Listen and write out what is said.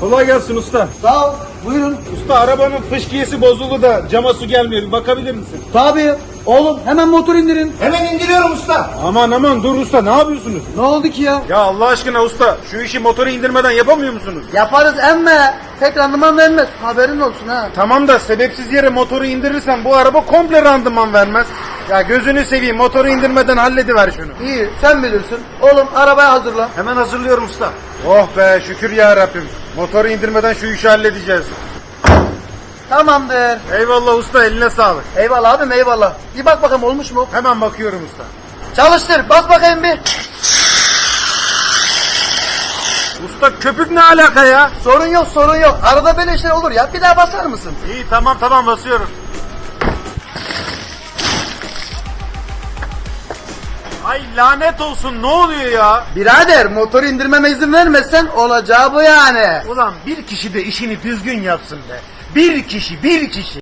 Kolay gelsin usta. Sağ ol. Buyurun. Usta arabanın fışkiyesi bozuldu da cama su gelmiyor. Bir bakabilir misin? Tabii. Oğlum hemen motor indirin. Hemen indiriyorum usta. Aman aman dur usta ne yapıyorsunuz? Ne oldu ki ya? Ya Allah aşkına usta şu işi motoru indirmeden yapamıyor musunuz? Yaparız emme. Tek randıman vermez. Haberin olsun ha. Tamam da sebepsiz yere motoru indirirsen bu araba komple randıman vermez. Ya gözünü seveyim motoru indirmeden hallediver şunu. İyi sen bilirsin. Oğlum arabayı hazırla. Hemen hazırlıyorum usta. Oh be şükür ya Rabbim. Motoru indirmeden şu işi halledeceğiz. Tamamdır. Eyvallah usta eline sağlık. Eyvallah abim eyvallah. Bir bak bakalım olmuş mu? Hemen bakıyorum usta. Çalıştır. Bas bakayım bir. Usta köpük ne alaka ya? Sorun yok sorun yok. Arada böyle işler olur ya. Bir daha basar mısın? İyi tamam tamam basıyorum. Ay lanet olsun ne oluyor ya? Birader motoru indirmeme izin vermezsen olacağı bu yani. Ulan bir kişi de işini düzgün yapsın be. Bir kişi, bir kişi.